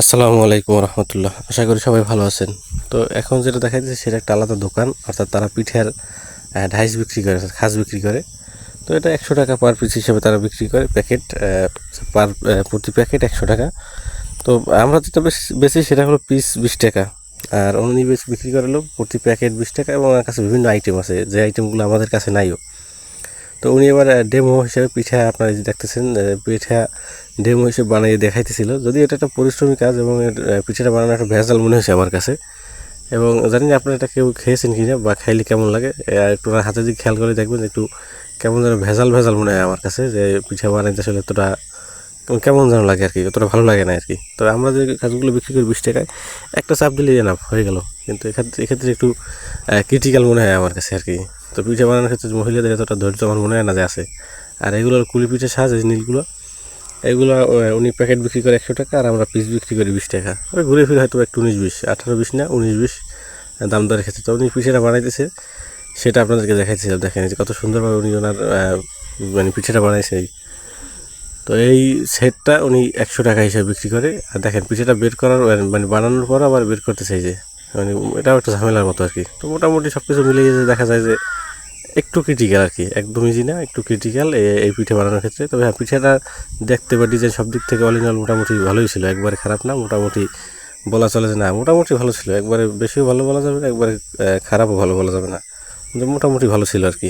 আসসালামু আলাইকুম রহমতুল্লাহ। আশা করি সবাই ভালো আছেন। তো এখন যেটা দেখা যাচ্ছে সেটা একটা আলাদা দোকান। অর্থাৎ তারা পিঠের ঢাইস বিক্রি করে খাস বিক্রি করে। তো এটা একশো টাকা পার পিস হিসেবে তারা বিক্রি করে। প্যাকেট পার প্রতি প্যাকেট একশো টাকা। তো আমরা যেটা বেশ সেটা হলো পিস বিশ টাকা। আর বেশ বিক্রি করে হলো প্রতি প্যাকেট বিশ টাকা এবং আমার কাছে বিভিন্ন আইটেম আছে। যে আইটেমগুলো আমাদের কাছে নাইও। তো উনি এবার ডেমো হিসেবে পিঠা আপনারা দেখতেছেন পিঠা ডেমো হিসেবে বানিয়ে দেখাইতেছিল। যদি এটা একটা পরিশ্রমী কাজ এবং পিঠাটা বানানো একটা ভেজাল মনে হয়েছে আমার কাছে। এবং জানি না আপনারা এটা কেউ খেয়েছেন কি না বা খাইলে কেমন লাগে আহ, একটু হাতে যদি খেয়াল করে দেখবেন একটু কেমন যেন ভেজাল ভেজাল মনে হয় আমার কাছে যে পিঠা বানাইতে আসলে এতটা কেমন- কেমন যেন লাগে আর কি অতটা ভালো লাগে না আর কি। তো আমরা যে কাজগুলো বিক্রি করি বিশ টাকায় একটা চাপ দিলে না হয়ে গেল। কিন্তু এক্ষেত্রে এক্ষেত্রে একটু ক্রিটিক্যাল মনে হয় আমার কাছে আর কি। তো পিঠা বানানোর ক্ষেত্রে মহিলাদের এতটা ধৈর্য আমার মনে হয় না যে আছে। আর এগুলোর কুলি পিঠে সাজ নীলগুলো, এগুলো উনি প্যাকেট বিক্রি করে একশো টাকা আর আমরা পিস বিক্রি করি বিশ টাকা। ওই ঘুরে ফিরে হয়তো একটু উনিশ বিশ, আঠারো বিশ না, উনিশ বিশ দাম দরের ক্ষেত্রে। তো উনি পিঠেটা বানাইতেছে, সেটা আপনাদেরকে দেখাইতেছিলাম, দেখেন যে কত সুন্দরভাবে উনি ওনার মানে পিঠেটা বানাইছে। তো এই সেটটা উনি একশো টাকা হিসেবে বিক্রি করে, আর দেখেন পিঠেটা বের করার মানে বানানোর পর আবার বের করতে চাই যে। মানে এটাও একটা ঝামেলার মতো আর কি। তো মোটামুটি সব কিছু মিলিয়ে দেখা যায় যে একটু ক্রিটিক্যাল আর কি একদম ইজি না, একটু ক্রিটিক্যাল এই পিঠে বানানোর ক্ষেত্রে। তবে হ্যাঁ পিঠেটা দেখতে বা ডিজাইন সব দিক থেকে অল ইন অল মোটামুটি ভালোই ছিল। একবারে খারাপ না, মোটামুটি বলা চলে যে না, মোটামুটি ভালো ছিল। একবারে বেশিও ভালো বলা যাবে না, একবারে খারাপও ভালো বলা যাবে না। মোটামুটি ভালো ছিল আর কি